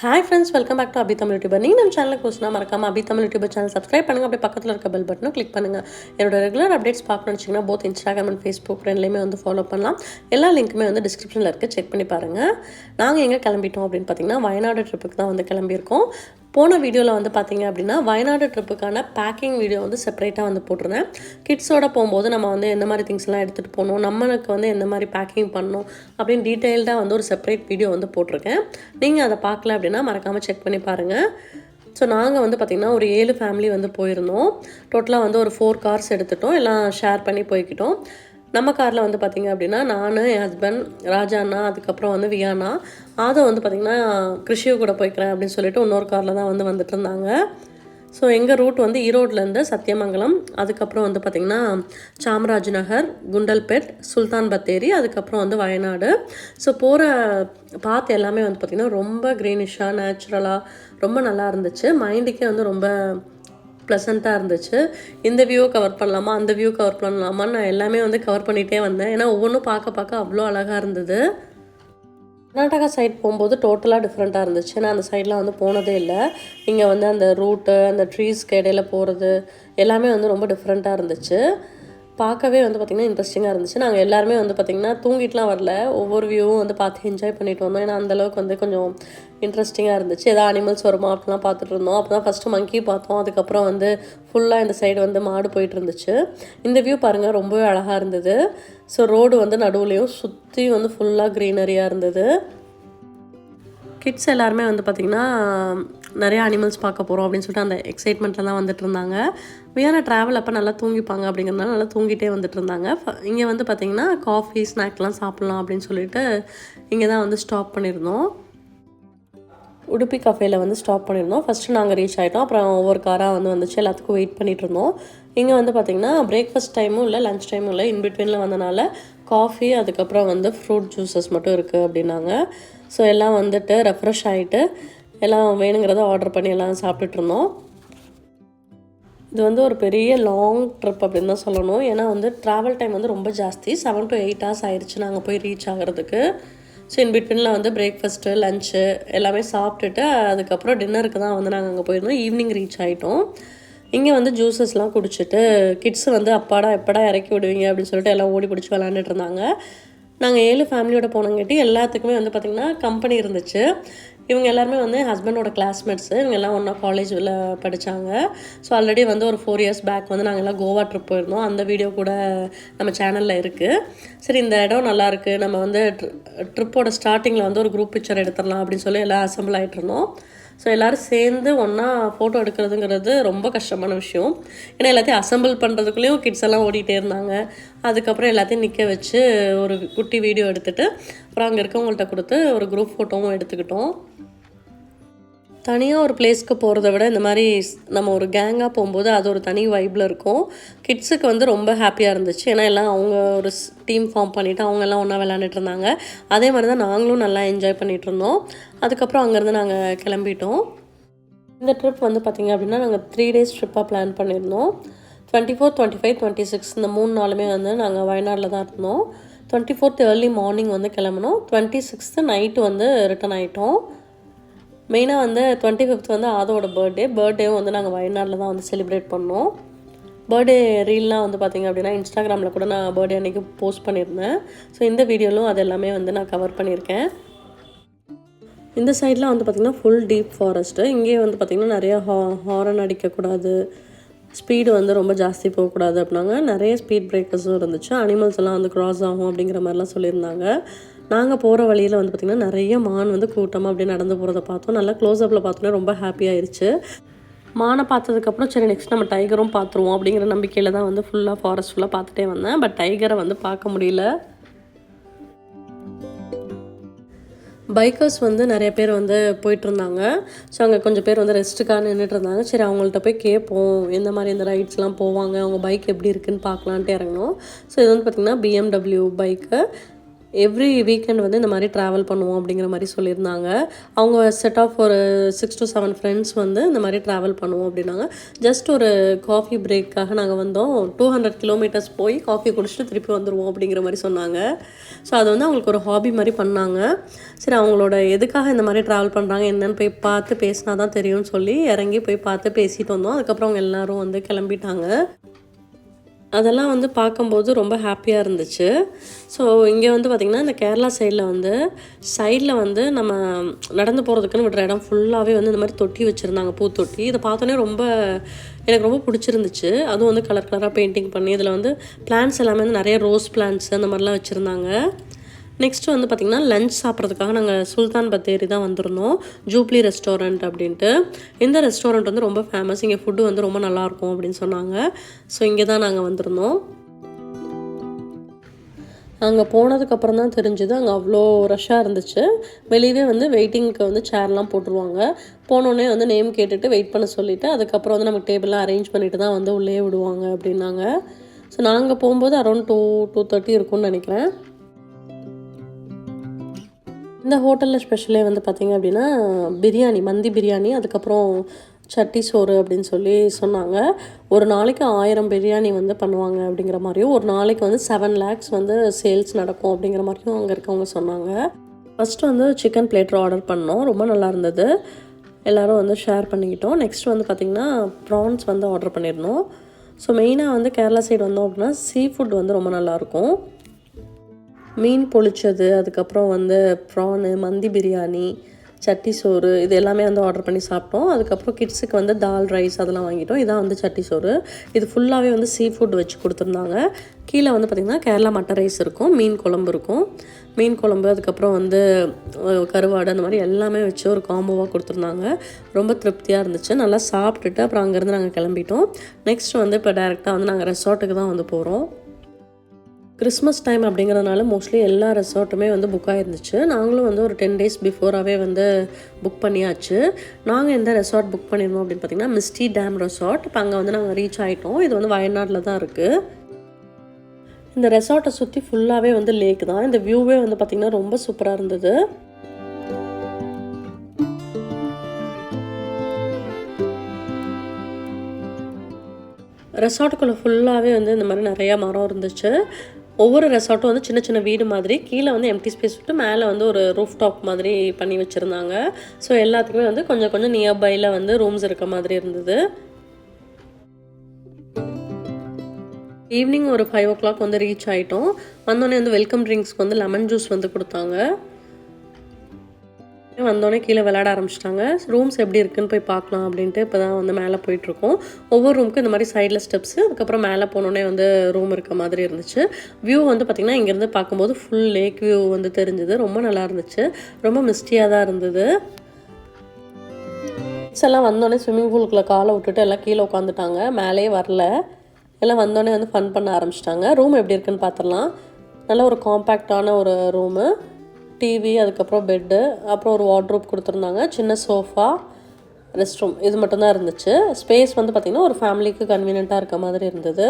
Hi friends welcome back to Abi Tamil youtuber நீங்கள் நம்ம சேனலுக்கு போச்சுனா மறக்காம Abi Tamil youtuber channel subscribe பண்ணுங்கள் அப்படியே பக்கத்தில் இருக்க பெல் பட்டனும் கிளிக் பண்ணுங்கள் என்னோட ரெகுலர் அப்டேட்ஸ் பார்க்கணும்னு வச்சிங்கன்னா போத் இன்ஸ்டாகிராம் அண்ட் ஃபேஸ்புக் ரெண்டுலேயுமே வந்து ஃபாலோ பண்ணலாம். எல்லா லிங்க்குமே வந்து டிஸ்கிரிப்ஷனில் இருக்குது செக் பண்ணி பாருங்கள் நாங்கள் எங்கே கிளம்பிட்டோம் அப்படின்னு பார்த்தீங்கன்னா வயநாடு ட்ரிப்புக்கு தான் வந்து கிளம்பியிருக்கோம். போன வீடியோவில் வந்து பார்த்தீங்க அப்படின்னா வயநாடு ட்ரிப்புக்கான பேக்கிங் வீடியோ வந்து செப்பரேட்டாக வந்து போட்டிருந்தேன். கிட்ஸோட போகும்போது நம்ம வந்து எந்த மாதிரி திங்ஸ்லாம் எடுத்துகிட்டு போகணும் நம்மளுக்கு வந்து எந்த மாதிரி பேக்கிங் பண்ணணும் அப்படின்னு டீட்டெயில்டாக வந்து ஒரு செப்பரேட் வீடியோ வந்து போட்டிருக்கேன். நீங்கள் அதை பார்க்கல அப்படின்னா மறக்காமல் செக் பண்ணி பாருங்கள் ஸோ நாங்கள் வந்து பார்த்திங்கன்னா ஒரு ஏழு ஃபேமிலி வந்து போயிருந்தோம். டோட்டலாக வந்து ஒரு ஃபோர் கார்ஸ் எடுத்துட்டோம். எல்லாம் ஷேர் பண்ணி போய்க்கிட்டோம். நம்ம காரில் வந்து பார்த்திங்க அப்படின்னா நான் என் ஹஸ்பண்ட் ராஜா அண்ணா அதுக்கப்புறம் வந்து வியானா. ஆதோ வந்து பார்த்திங்கன்னா கிருஷியோ கூட போய்க்கிறேன் அப்படின்னு சொல்லிட்டு இன்னொரு காரில் தான் வந்து வந்துட்டு இருந்தாங்க. ஸோ எங்கள் ரூட் வந்து ஈரோட்லேருந்து சத்தியமங்கலம் அதுக்கப்புறம் வந்து பார்த்திங்கன்னா சாமராஜ் நகர் குண்டல்பேட் சுல்தான் பத்தேரி அதுக்கப்புறம் வந்து வயநாடு. ஸோ போகிற பாத் எல்லாமே வந்து பார்த்திங்கன்னா ரொம்ப க்ரீனிஷாக நேச்சுரலாக ரொம்ப நல்லா இருந்துச்சு. மைண்டுக்கே வந்து ரொம்ப ப்ளசண்ட்டாக இருந்துச்சு. இந்த வியூ கவர் பண்ணலாமா? அந்த வியூ கவர் பண்ணலாமான்னு நான் எல்லாமே வந்து கவர் பண்ணிகிட்டே வந்தேன். ஏன்னா ஒவ்வொன்றும் பார்க்க பார்க்க அவ்வளோ அழகாக இருந்தது. கர்நாடகா சைட் போகும்போது டோட்டலாக டிஃப்ரெண்ட்டாக இருந்துச்சு. நான் அந்த சைட்லாம் வந்து போனதே இல்லை. இங்கே வந்து அந்த ரூட்டு அந்த ட்ரீஸ்க்கு இடையில போகிறது எல்லாமே வந்து ரொம்ப டிஃப்ரெண்ட்டாக இருந்துச்சு. பார்க்கவே வந்து பார்த்திங்கன்னா இன்ட்ரெஸ்டிங்காக இருந்துச்சு. நாங்கள் எல்லாருமே வந்து பார்த்திங்கன்னா தூங்கிட்டுலாம் வரல. ஒவ்வொரு வியூவும் வந்து பார்த்து என்ஜாய் பண்ணிட்டு வந்தோம். ஏன்னா அந்தளவுக்கு வந்து கொஞ்சம் இன்ட்ரெஸ்டிங்காக இருந்துச்சு. ஏதாவது அனிமல்ஸ் வருமா அப்படிலாம் பார்த்துட்டு இருந்தோம். அப்போ தான் ஃபஸ்ட்டு மங்கி பார்த்தோம். அதுக்கப்புறம் வந்து ஃபுல்லாக இந்த சைடு வந்து மாடு போயிட்டு இருந்துச்சு. இந்த வியூ பாருங்கள் ரொம்பவே அழகாக இருந்தது. ஸோ ரோடு வந்து நடுவுலையும் சுற்றி வந்து ஃபுல்லாக க்ரீனரியாக இருந்தது. கிட்ஸ் எல்லாருமே வந்து பார்த்திங்கன்னா நிறைய அனிமல்ஸ் பார்க்க போகிறோம் அப்படின்னு சொல்லிட்டு அந்த எக்ஸைட்மெண்ட்டில் தான் வந்துட்டு இருந்தாங்க. வியானா ட்ராவல் அப்போ நல்லா தூங்கிப்பாங்க அப்படிங்கிறதுனால நல்லா தூங்கிட்டே வந்துட்டு இருந்தாங்க. இங்கே வந்து பார்த்திங்கன்னா காஃபி ஸ்நாக்லாம் சாப்பிட்லாம் அப்படின்னு சொல்லிட்டு இங்கே தான் வந்து ஸ்டாப் பண்ணியிருந்தோம். உடுப்பி கஃபேயில் வந்து ஸ்டாப் பண்ணியிருந்தோம். ஃபஸ்ட்டு நாங்கள் ரீச் ஆகிட்டோம் அப்புறம் ஒவ்வொரு காராக வந்து வந்துச்சு. எல்லாத்துக்கும் வெயிட் பண்ணிகிட்டு இருந்தோம். இங்கே வந்து பார்த்திங்கன்னா பிரேக்ஃபாஸ்ட் டைமும் இல்லை லஞ்ச் டைமும் இல்லை இன்பிட்வீனில் வந்தனால காஃபி அதுக்கப்புறம் வந்து ஃப்ரூட் ஜூஸஸ் மட்டும் இருக்குது அப்படின்னாங்க. ஸோ எல்லாம் வந்துட்டு ரெஃப்ரெஷ் ஆகிட்டு எல்லாம் வேணுங்கிறத ஆர்டர் பண்ணி எல்லாம் சாப்பிட்டுட்டு இருந்தோம். இது வந்து ஒரு பெரிய லாங் ட்ரிப் அப்படின்னு தான் சொல்லணும். ஏன்னா வந்து ட்ராவல் டைம் வந்து ரொம்ப ஜாஸ்தி. செவன் டு எயிட் ஹவர்ஸ் ஆயிடுச்சு நாங்கள் போய் ரீச் ஆகிறதுக்கு. ஸோ இன் பிட்வீனில் வந்து பிரேக்ஃபாஸ்ட்டு லஞ்சு எல்லாமே சாப்பிட்டுட்டு அதுக்கப்புறம் டின்னருக்கு தான் வந்து நாங்கள் அங்கே போயிருந்தோம். ஈவினிங் ரீச் ஆகிட்டோம் இங்கே வந்து ஜூஸஸ்லாம் குடிச்சிட்டு கிட்ஸ் வந்து அப்பாடா எப்படா இறக்கி விடுவீங்க அப்படின்னு சொல்லிட்டு எல்லாம் ஓடி பிடிச்சி விளாண்டுட்டு இருந்தாங்க. நாங்கள் ஏழு ஃபேமிலியோட போனங்காட்டி எல்லாத்துக்குமே வந்து பார்த்திங்கன்னா கம்பெனி இருந்துச்சு. இவங்க எல்லாருமே வந்து ஹஸ்பண்டோட கிளாஸ்மேட்ஸு இவங்க எல்லாம் ஒன்றா காலேஜில் படித்தாங்க ஸோ ஆல்ரெடி வந்து ஒரு ஃபோர் இயர்ஸ் பேக் வந்து நாங்கள் எல்லாம் கோவா ட்ரிப் போயிருந்தோம். அந்த வீடியோ கூட நம்ம சேனலில் இருக்குது சரி இந்த இடம் நல்லாயிருக்கு நம்ம வந்து ட்ரிப்போட ஸ்டார்டிங்கில் வந்து ஒரு குரூப் பிக்சர் எடுத்துடலாம் அப்படின்னு சொல்லி எல்லாம் அசம்பிள் ஆகிட்டு இருந்தோம். ஸோ எல்லோரும் சேர்ந்து ஒன்றா ஃபோட்டோ எடுக்கிறதுங்கிறது ரொம்ப கஷ்டமான விஷயம். ஏன்னா எல்லாத்தையும் அசம்பிள் பண்ணுறதுக்குள்ளேயும் கிட்ஸ் எல்லாம் ஓடிட்டே இருந்தாங்க. அதுக்கப்புறம் எல்லாத்தையும் நிற்க வச்சு ஒரு குட்டி வீடியோ எடுத்துகிட்டு அப்புறம் அங்கே இருக்கவங்கள்ட்ட கொடுத்து ஒரு குரூப் ஃபோட்டோவும் எடுத்துக்கிட்டோம். தனியாக ஒரு பிளேஸ்க்கு போகிறத விட இந்த மாதிரி நம்ம ஒரு கேங்காக போகும்போது அது ஒரு தனி வைப்பில் இருக்கும். கிட்ஸுக்கு வந்து ரொம்ப ஹாப்பியாக இருந்துச்சு. ஏன்னா எல்லாம் அவங்க ஒரு டீம் ஃபார்ம் பண்ணிவிட்டு அவங்க எல்லாம் ஒன்றா விளாண்டுட்டு இருந்தாங்க. அதே மாதிரி தான் நாங்களும் நல்லா என்ஜாய் பண்ணிகிட்டு இருந்தோம். அதுக்கப்புறம் அங்கேருந்து நாங்கள் கிளம்பிட்டோம். இந்த ட்ரிப் வந்து பார்த்திங்க அப்படின்னா நாங்கள் த்ரீ டேஸ் ட்ரிப்பாக பிளான் பண்ணியிருந்தோம். Twenty four twenty five twenty six இந்த மூணு நாளுமே வந்து நாங்கள் வயநாட்டில் தான் இருந்தோம். டுவெண்ட்டி ஃபோர்த் ஏர்லி மார்னிங் வந்து கிளம்பினோம். டுவெண்ட்டி சிக்ஸ்த்து நைட்டு வந்து ரிட்டன் ஆகிட்டோம் மெயினாக வந்து டுவெண்ட்டி ஃபிஃப்த் வந்து ஆதோட பர்த்டே பர்த்டேவும் வந்து நாங்கள் வயநாட்டில் தான் வந்து செலிப்ரேட் பண்ணோம். பர்த்டே ரீல்லாம் வந்து பார்த்திங்க அப்படின்னா இன்ஸ்டாகிராமில் கூட நான் பர்த்டே அன்றைக்கி போஸ்ட் பண்ணியிருந்தேன். ஸோ இந்த வீடியோலும் அது எல்லாமே வந்து நான் கவர் பண்ணியிருக்கேன். இந்த சைட்லாம் வந்து பார்த்திங்கன்னா ஃபுல் டீப் ஃபாரஸ்ட்டு இங்கேயே வந்து பார்த்திங்கன்னா நிறையா ஹா ஹாரன் அடிக்கக்கூடாது. ஸ்பீடு வந்து ரொம்ப ஜாஸ்தி போகக்கூடாது அப்படின்னாங்க. நிறைய ஸ்பீட் பிரேக்கர்ஸும் இருந்துச்சு. அனிமல்ஸ் எல்லாம் வந்து க்ராஸ் ஆகும் அப்படிங்கிற மாதிரிலாம் சொல்லியிருந்தாங்க. நாங்கள் போகிற வழியில் வந்து பார்த்திங்கன்னா நிறைய மான் வந்து கூட்டமாக அப்படியே நடந்து போகிறத பார்த்தோம். நல்லா க்ளோஸ்அப்பில் பார்த்தோன்னே ரொம்ப ஹாப்பியாயிருச்சு மானை பார்த்ததுக்கப்புறம் சரி நெக்ஸ்ட் நம்ம டைகரும் பார்த்துருவோம் அப்படிங்கிற நம்பிக்கையில் தான் வந்து ஃபுல்லாக ஃபாரஸ்ட் ஃபுல்லாக பார்த்துட்டே வந்தேன். பட் டைகரை வந்து பார்க்க முடியல. பைக்கர்ஸ் வந்து நிறைய பேர் வந்து போயிட்டுருந்தாங்க ஸோ அங்கே கொஞ்சம் பேர் வந்து ரெஸ்ட்டுக்காக நின்றுட்டு இருந்தாங்க. சரி அவங்கள்ட்ட போய் கேட்போம். எந்த மாதிரி இந்த ரைட்ஸ்லாம் போவாங்க? அவங்க பைக் எப்படி இருக்குன்னு பார்க்கலான்ட்டு இறங்கணும் ஸோ இது வந்து பார்த்திங்கன்னா பிஎம்டபிள்யூ பைக்கு எவ்ரி வீக்கெண்ட் வந்து இந்த மாதிரி ட்ராவல் பண்ணுவோம் அப்படிங்கிற மாதிரி சொல்லியிருந்தாங்க. அவங்க செட் ஆஃப் ஒரு சிக்ஸ் டு செவன் ஃப்ரெண்ட்ஸ் வந்து இந்த மாதிரி ட்ராவல் பண்ணுவோம் அப்படின்னாங்க. ஜஸ்ட் ஒரு காஃபி பிரேக்காக நாங்கள் வந்தோம். டூ ஹண்ட்ரட் கிலோமீட்டர்ஸ் போய் காஃபி குடிச்சிட்டு திருப்பி வந்துடுவோம் அப்படிங்கிற மாதிரி சொன்னாங்க. ஸோ அது வந்து அவங்களுக்கு ஒரு ஹாபி மாதிரி பண்ணாங்க. சரி அவங்களோட எதுக்காக இந்த மாதிரி ட்ராவல் பண்ணுறாங்க என்னன்னு போய் பார்த்து பேசினா தான் தெரியும்னு சொல்லி இறங்கி போய் பார்த்து பேசிட்டு வந்தோம். அதுக்கப்புறம் அவங்க எல்லாரும் வந்து கிளம்பிட்டாங்க. அதெல்லாம் வந்து பார்க்கும்போது ரொம்ப ஹாப்பியாக இருந்துச்சு. ஸோ இங்கே வந்து பார்த்திங்கன்னா இந்த கேரளா சைடில் வந்து சைடில் வந்து நம்ம நடந்து போகிறதுக்குன்னு விடுற இடம் ஃபுல்லாகவே வந்து இந்த மாதிரி தொட்டி வச்சுருந்தாங்க பூத்தொட்டி. இதை பார்த்தோன்னே ரொம்ப எனக்கு ரொம்ப பிடிச்சிருந்துச்சு. அதுவும் வந்து கலர் கலராக பெயிண்டிங் பண்ணி இதில் வந்து பிளான்ஸ் எல்லாமே வந்து நிறைய ரோஸ் பிளான்ஸ் அந்த மாதிரிலாம் வச்சுருந்தாங்க. நெக்ஸ்ட்டு வந்து பார்த்திங்கன்னா லஞ்ச் சாப்பிட்றதுக்காக நாங்கள் சுல்தான் பத்தேரி தான் வந்திருந்தோம். ஜூப்ளி ரெஸ்டாரண்ட் அப்படின்ட்டு. இந்த ரெஸ்டாரண்ட் வந்து ரொம்ப ஃபேமஸ் இங்கே ஃபுட்டு வந்து ரொம்ப நல்லாயிருக்கும் அப்படின்னு சொன்னாங்க. ஸோ இங்கே தான் நாங்கள் வந்திருந்தோம். அங்கே போனதுக்கப்புறம் தான் தெரிஞ்சுது. அங்கே அவ்வளோ ரஷ்ஷாக இருந்துச்சு. வெளியவே வந்து வெயிட்டிங்க்கு வந்து சேர்லாம் போட்டுருவாங்க. போனோடனே வந்து நேம் கேட்டுட்டு வெயிட் பண்ண சொல்லிவிட்டு அதுக்கப்புறம் வந்து நமக்கு டேபிள்லாம் அரேஞ்ச் பண்ணிட்டு தான் வந்து உள்ளே விடுவாங்க அப்படின்னாங்க. ஸோ நாங்கள் போகும்போது அரௌண்ட் டூ டூ தேர்ட்டி இருக்கும்னு நினைக்கிறேன். இந்த ஹோட்டலில் ஸ்பெஷலே வந்து பார்த்திங்க அப்படின்னா பிரியாணி மந்தி பிரியாணி அதுக்கப்புறம் சட்டி சோறு அப்படின்னு சொல்லி சொன்னாங்க. ஒரு நாளைக்கு ஆயிரம் பிரியாணி வந்து பண்ணுவாங்க அப்படிங்கிற மாதிரியும் ஒரு நாளைக்கு வந்து செவன் லேக்ஸ் வந்து சேல்ஸ் நடக்கும் அப்படிங்கிற மாதிரியும் அங்கே இருக்கவங்க சொன்னாங்க. ஃபஸ்ட்டு வந்து சிக்கன் பிளேட்டர் ஆர்டர் பண்ணோம் ரொம்ப நல்லா இருந்தது. எல்லோரும் வந்து ஷேர் பண்ணிக்கிட்டோம். நெக்ஸ்ட் வந்து பார்த்திங்கன்னா ப்ரான்ஸ் வந்து ஆர்டர் பண்ணியிருந்தோம் ஸோ மெயினாக வந்து கேரளா சைடு வந்தோம் அப்படின்னா சீ ஃபுட் வந்து ரொம்ப நல்லாயிருக்கும் மீன் பொழிச்சது அதுக்கப்புறம் வந்து ப்ரானு மந்தி பிரியாணி சட்டி சோறு இது எல்லாமே வந்து ஆர்டர் பண்ணி சாப்பிட்டோம். அதுக்கப்புறம் கிட்ஸுக்கு வந்து தால் ரைஸ் அதெல்லாம் வாங்கிட்டோம். இதான் வந்து சட்டி சோறு. இது ஃபுல்லாகவே வந்து சீ ஃபுட் வச்சு கொடுத்துருந்தாங்க. கீழே வந்து பார்த்திங்கன்னா கேரளா மட்டன் ரைஸ் இருக்கும் மீன் குழம்பு இருக்கும். மீன் குழம்பு அதுக்கப்புறம் வந்து கருவாடு அந்த மாதிரி எல்லாமே வச்சு ஒரு காம்போவாக கொடுத்துருந்தாங்க. ரொம்ப திருப்தியாக இருந்துச்சு. நல்லா சாப்பிட்டுட்டு அப்புறம் அங்கேருந்து நாங்கள் கிளம்பிட்டோம். நெக்ஸ்ட் வந்து இப்போ டேரெக்டாக வந்து நாங்கள் ரெசார்ட்டுக்கு தான் வந்து போகிறோம் கிறிஸ்மஸ் டைம் அப்படிங்கிறதுனால மோஸ்ட்லி எல்லா ரெசார்ட்டுமே வந்து புக் ஆகிருந்துச்சு நாங்களும் வந்து ஒரு டென் டேஸ் பிஃபோராகவே வந்து புக் பண்ணியாச்சு. நாங்கள் எந்த ரெசார்ட் புக் பண்ணியிருந்தோம் அப்படின்னு பார்த்தீங்கன்னா மிஸ்டி டேம் ரெசார்ட் இப்போ அங்கே வந்து நாங்கள் ரீச் ஆகிட்டோம் இது வந்து வயநாட்டில் தான் இருக்குது இந்த ரெசார்ட்டை சுற்றி ஃபுல்லாகவே வந்து லேக் தான். இந்த வியூவே வந்து பார்த்திங்கன்னா ரொம்ப சூப்பராக இருந்தது. ரெசார்ட்டுக்குள்ளே ஃபுல்லாகவே வந்து இந்த மாதிரி நிறையா மரம் இருந்துச்சு. ஒவ்வொரு ரெசார்ட்டும் வந்து சின்ன சின்ன வீடு மாதிரி கீழே வந்து எம்டி ஸ்பேஸ் விட்டு மேலே வந்து ஒரு ரூஃப் டாப் மாதிரி பண்ணி வச்சுருந்தாங்க. ஸோ எல்லாத்துக்குமே வந்து கொஞ்சம் கொஞ்சம் நியர்பையில் வந்து ரூம்ஸ் இருக்க மாதிரி இருந்தது. ஈவினிங் ஒரு ஃபைவ் ஓ கிளாக் வந்து ரீச் ஆகிட்டோம் வந்தோடனே வந்து வெல்கம் ட்ரிங்க்ஸ்க்கு வந்து லெமன் ஜூஸ் வந்து கொடுத்தாங்க. வந்தோடனே கீழே விளையாட ஆரம்பிச்சிட்டாங்க. ரூம்ஸ் எப்படி இருக்குன்னு போய் பார்க்கலாம் அப்படின்ட்டு இப்போ தான் வந்து மேலே போயிட்டுருக்கோம். ஒவ்வொரு ரூமுக்கு இந்த மாதிரி சைடில் ஸ்டெப்ஸு அதுக்கப்புறம் மேலே போனோடனே வந்து ரூம் இருக்க மாதிரி இருந்துச்சு. வியூ வந்து பார்த்திங்கன்னா இங்கேருந்து பார்க்கும்போது ஃபுல் லேக் வியூ வந்து தெரிஞ்சுது. ரொம்ப நல்லா இருந்துச்சு. ரொம்ப மிஸ்டியாக தான் இருந்தது. கிட்ஸ் எல்லாம் வந்தோடனே ஸ்விம்மிங் பூலுக்குள்ளே காலை விட்டுட்டு எல்லாம் கீழே உட்காந்துட்டாங்க மேலேயே வரல. எல்லாம் வந்தோடனே வந்து ஃபன் பண்ண ஆரம்பிச்சிட்டாங்க. ரூம் எப்படி இருக்குன்னு பார்த்துடலாம் நல்ல ஒரு காம்பேக்டான ஒரு ரூமு டிவி அதுக்கப்புறம் பெட்டு அப்புறம் ஒரு வார்ட்ரோப் கொடுத்துருந்தாங்க. சின்ன சோஃபா ரெஸ்ட் ரூம் இது மட்டும்தான் இருந்துச்சு. ஸ்பேஸ் வந்து பார்த்திங்கன்னா ஒரு ஃபேமிலிக்கு கன்வீனியண்ட்டாக இருக்க மாதிரி இருந்தது.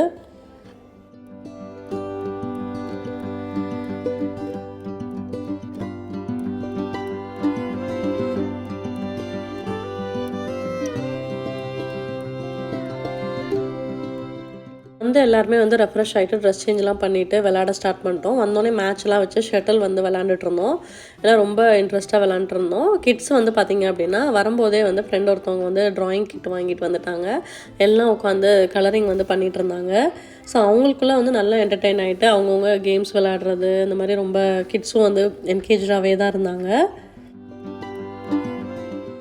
வந்து எல்லாருமே வந்து ரெஃப்ரெஷ் ஆகிட்டு ட்ரெஸ் சேஞ்ச்லாம் பண்ணிவிட்டு விளாட ஸ்டார்ட் பண்ணிட்டோம். வந்தோடனே மேட்ச்லாம் வச்சு ஷட்டில் வந்து விளாண்டுட்டு இருந்தோம். எல்லாம் ரொம்ப இன்ட்ரெஸ்ட்டாக விளாண்டுருந்தோம் இருந்தோம். கிட்ஸ் வந்து பார்த்திங்க அப்படின்னா வரும்போதே வந்து ஃப்ரெண்ட் ஒருத்தவங்க வந்து ட்ராயிங் கிட் வாங்கிட்டு வந்துட்டாங்க. எல்லாம் உட்காந்து கலரிங் வந்து பண்ணிகிட்டு இருந்தாங்க. ஸோ அவங்களுக்குள்ள வந்து நல்லா என்டர்டெயின் ஆகிட்டு அவங்கவுங்க கேம்ஸ் விளாடுறது இந்த மாதிரி ரொம்ப கிட்ஸும் வந்து என்கேஜாகவே தான் இருந்தாங்க.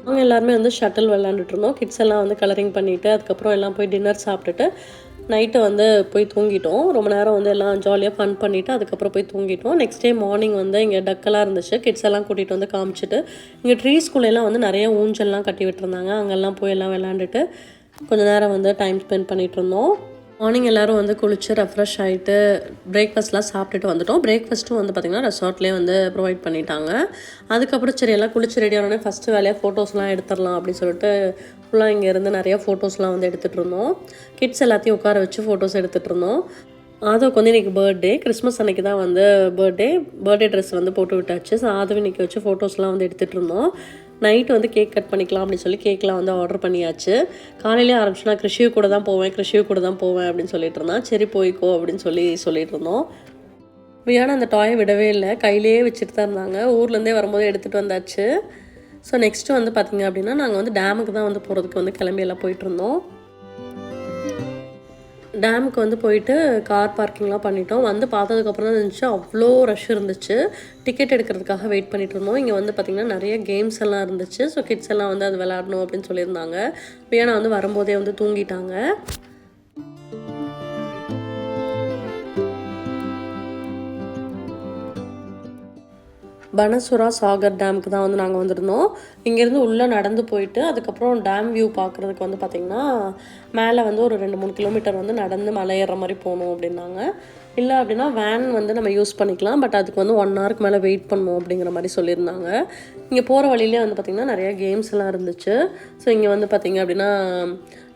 அவங்க எல்லாருமே வந்து ஷட்டில் விளாண்டுட்டு இருந்தோம். கிட்ஸ் எல்லாம் வந்து கலரிங் பண்ணிவிட்டு அதுக்கப்புறம் எல்லாம் போய் டின்னர் சாப்பிட்டுட்டு நைட்டு வந்து போய் தூங்கிட்டோம். ரொம்ப நேரம் வந்து எல்லாம் ஜாலியாக ஃபன் பண்ணிவிட்டு அதுக்கப்புறம் போய் தூங்கிட்டோம். நெக்ஸ்ட் டே மார்னிங் வந்து இங்கே டக்கெல்லாம் இருந்துச்சு. கிட்ஸ் எல்லாம் கூட்டிகிட்டு வந்து காமிச்சிட்டு இங்கே ட்ரீஸ்குள்ளெல்லாம் வந்து நிறைய ஊஞ்சல்லாம் கட்டி விட்டுருந்தாங்க. அங்கெல்லாம் போய் எல்லாம் விளாண்டுட்டு கொஞ்ச நேரம் வந்து டைம் ஸ்பெண்ட் பண்ணிகிட்டு இருந்தோம். மார்னிங் எல்லோரும் வந்து குளிச்சு ரெஃப்ரெஷ் ஆகிட்டு பிரேக்ஃபாஸ்ட்லாம் சாப்பிட்டுட்டு வந்துட்டோம். பிரேக்ஃபாஸ்ட்டும் வந்து பார்த்திங்கன்னா ரெசார்ட்லேயே வந்து ப்ரொவைட் பண்ணிட்டாங்க. அதுக்கப்புறம் சரி எல்லாம் குளிச்சு ரெடி ஆனோடனே ஃபஸ்ட்டு வேலையாக ஃபோட்டோஸ்லாம் எடுத்துடலாம் அப்படின்னு சொல்லிட்டு ஃபுல்லாக இங்கேருந்து நிறையா ஃபோட்டோஸ்லாம் வந்து எடுத்துகிட்டு இருந்தோம். கிட்ஸ் எல்லாத்தையும் உட்கார வச்சு ஃபோட்டோஸ் எடுத்துகிட்டு இருந்தோம். ஆதவுக்கு வந்து இன்றைக்கி பர்த்டே கிறிஸ்மஸ் அன்னைக்கு தான் வந்து பர்த்டே பர்த்டே ட்ரெஸ் வந்து போட்டு விட்டாச்சு. ஸோ ஆதவு இன்றைக்கி வச்சு ஃபோட்டோஸ்லாம் வந்து எடுத்துகிட்டு இருந்தோம். நைட்டு வந்து கேக் கட் பண்ணிக்கலாம் அப்படின்னு சொல்லி கேக்லாம் வந்து ஆர்டர் பண்ணியாச்சு. காலையிலே ஆரம்பிச்சுனா நான் கிருஷியு கூட தான் போவேன் கிருஷியு கூட தான் போவேன் அப்படின்னு சொல்லிட்டு இருந்தான். சரி போய்க்கோ அப்படின்னு சொல்லி சொல்லிட்டு இருந்தோம். வியானா அந்த டாயை விடவே இல்லை. கையிலேயே வச்சுட்டு தான் இருந்தாங்க. ஊர்லேருந்தே வரும்போது எடுத்துகிட்டு வந்தாச்சு. ஸோ நெக்ஸ்ட்டு வந்து பார்த்திங்க அப்படின்னா நாங்கள் வந்து டேமுக்கு தான் வந்து போகிறதுக்கு வந்து கிளம்பி எல்லாம் போயிட்டு இருந்தோம். டேமுக்கு வந்து போயிட்டு கார் பார்க்கிங்லாம் பண்ணிட்டோம். வந்து பார்த்ததுக்கப்புறம் தான் இருந்துச்சு. அவ்வளோ ரஷ் இருந்துச்சு. டிக்கெட் எடுக்கிறதுக்காக வெயிட் பண்ணிட்டு இருந்தோம். இங்கே வந்து பார்த்திங்கன்னா நிறைய கேம்ஸ் எல்லாம் இருந்துச்சு. ஸோ கிட்ஸ் எல்லாம் வந்து அது விளாடணும் அப்படின்னு சொல்லியிருந்தாங்க. வியானா வந்து வரும்போதே வந்து தூங்கிட்டாங்க. பனசுரா சாகர் டேமுக்கு தான் வந்து நாங்கள் வந்திருந்தோம். இங்கேருந்து உள்ளே நடந்து போயிட்டு அதுக்கப்புறம் டேம் வியூ பார்க்குறதுக்கு வந்து பார்த்திங்கன்னா மேலே வந்து ஒரு ரெண்டு மூணு கிலோமீட்டர் வந்து நடந்து மலை ஏறுற மாதிரி போகணும் அப்படின்னாங்க. இல்லை அப்படின்னா வேன் வந்து நம்ம யூஸ் பண்ணிக்கலாம் பட் அதுக்கு வந்து ஒன் ஹவருக்கு மேலே வெயிட் பண்ணணும் அப்படிங்கிற மாதிரி சொல்லியிருந்தாங்க. இங்கே போகிற வழியிலே வந்து பார்த்திங்கன்னா நிறையா கேம்ஸ் எல்லாம் இருந்துச்சு. ஸோ இங்கே வந்து பார்த்திங்க அப்படின்னா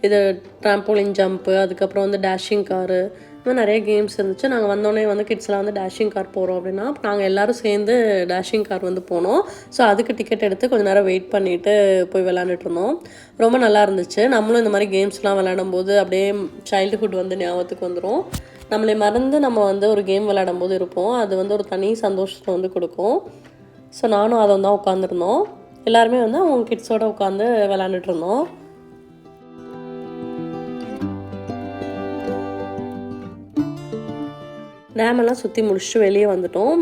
இது ட்ராம்போலின் ஜம்ப்பு அதுக்கப்புறம் வந்து டேஷிங் காரு இன்னும் நிறைய கேம்ஸ் இருந்துச்சு. நாங்கள் வந்தோடனே வந்து கிட்ஸ்லாம் வந்து டேஷிங் கார் போகிறோம் அப்படின்னா நாங்கள் எல்லோரும் சேர்ந்து டேஷிங் கார் வந்து போனோம். ஸோ அதுக்கு டிக்கெட் எடுத்து கொஞ்சம் நேரம் வெயிட் பண்ணிவிட்டு போய் விளாண்டுட்டு இருந்தோம். ரொம்ப நல்லா இருந்துச்சு. நம்மளும் இந்த மாதிரி கேம்ஸ்லாம் விளையாடும் போது அப்படியே சைல்டுஹுட் வந்து ஞாபகத்துக்கு வந்துடும் நம்மளை மறந்து நம்ம வந்து ஒரு கேம் விளையாடும் போது இருப்போம். அது வந்து ஒரு தனி சந்தோஷத்தை வந்து கொடுக்கும். ஸோ நானும் அதை தான் உட்காந்துருந்தோம் எல்லாருமே வந்து அவங்க கிட்ஸோடு உட்காந்து விளாண்டுட்டு இருந்தோம். டேமெல்லாம் சுற்றி முடிச்சுட்டு வெளியே வந்துட்டோம்.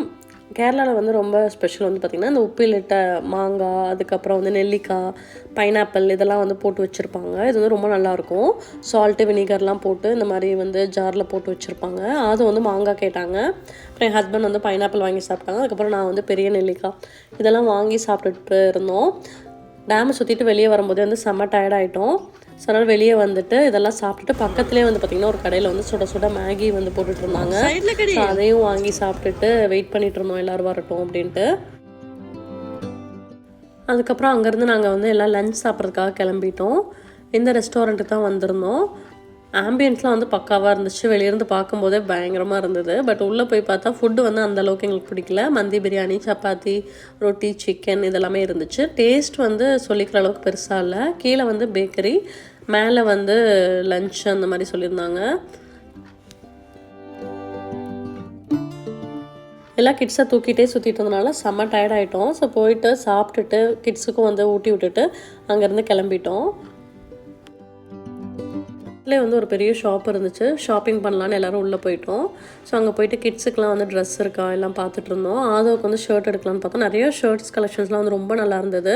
கேரளாவில் வந்து ரொம்ப ஸ்பெஷல் வந்து பார்த்திங்கன்னா இந்த உப்பிலிட்ட மாங்காய் அதுக்கப்புறம் வந்து நெல்லிக்காய் பைனாப்பிள் இதெல்லாம் வந்து போட்டு வச்சுருப்பாங்க. இது வந்து ரொம்ப நல்லாயிருக்கும் சால்ட்டு வினிகர்லாம் போட்டு இந்த மாதிரி வந்து ஜாரில் போட்டு வச்சுருப்பாங்க. அது வந்து மாங்காய் கேட்டாங்க. அப்புறம் என் ஹஸ்பண்ட் வந்து பைனாப்பிள் வாங்கி சாப்பிட்டாங்க. அதுக்கப்புறம் நான் வந்து பெரிய நெல்லிக்காய் இதெல்லாம் வாங்கி சாப்பிட்டுட்டு இருந்தோம் டேமை சுற்றிட்டு வெளியே வரும்போது வந்து செம்ம டயர்ட் ஆகிட்டோம் ஸோ அதனால் வெளியே வந்துட்டு இதெல்லாம் சாப்பிட்டுட்டு பக்கத்துலேயே வந்து பார்த்திங்கன்னா ஒரு கடையில் வந்து சுட சுட மேகி வந்து போட்டுட்டு இருந்தாங்க. ஸோ அதையும் வாங்கி சாப்பிட்டுட்டு வெயிட் பண்ணிட்டு இருந்தோம். எல்லோரும் வரட்டும் அப்படின்ட்டு. அதுக்கப்புறம் அங்கேருந்து நாங்கள் வந்து எல்லாம் லஞ்ச் சாப்பிட்றதுக்காக கிளம்பிட்டோம். இந்த ரெஸ்டாரண்ட்டுக்கு தான் வந்திருந்தோம். ஆம்பியன்ஸ்லாம் வந்து பக்காவாக இருந்துச்சு. வெளியிருந்து பார்க்கும்போதே பயங்கரமாக இருந்தது. பட் உள்ளே போய் பார்த்தா ஃபுட்டு வந்து அந்த அளவுக்கு எங்களுக்கு பிடிக்கல. மந்தி பிரியாணி சப்பாத்தி ரொட்டி சிக்கன் இதெல்லாமே இருந்துச்சு. டேஸ்ட் வந்து சொல்லிக்கிற அளவுக்கு பெருசாக இல்லை. கீழே வந்து பேக்கரி மேலே வந்து லஞ்ச் அந்த மாதிரி சொல்லியிருந்தாங்க. எல்லா கிட்ஸை தூக்கிட்டே சுற்றிட்டு இருந்தனால செம்ம டயர்ட் ஆகிட்டோம் ஸோ போயிட்டு சாப்பிட்டுட்டு கிட்ஸுக்கும் வந்து ஊட்டி விட்டுட்டு அங்கேருந்து கிளம்பிட்டோம். பக்கத்துலேயே வந்து ஒரு பெரிய ஷாப் இருந்துச்சு. ஷாப்பிங் பண்ணலான்னு எல்லோரும் உள்ளே போயிட்டோம். ஸோ அங்கே போயிட்டு கிட்ஸுக்கெலாம் வந்து ட்ரெஸ் இருக்கா எல்லாம் பார்த்துட்டு இருந்தோம். ஆதோவுக்கு வந்து ஷர்ட் எடுக்கலாம்னு பார்த்தோம். நிறைய ஷர்ட்ஸ் கலெக்ஷன்ஸ்லாம் வந்து ரொம்ப நல்லா இருந்தது.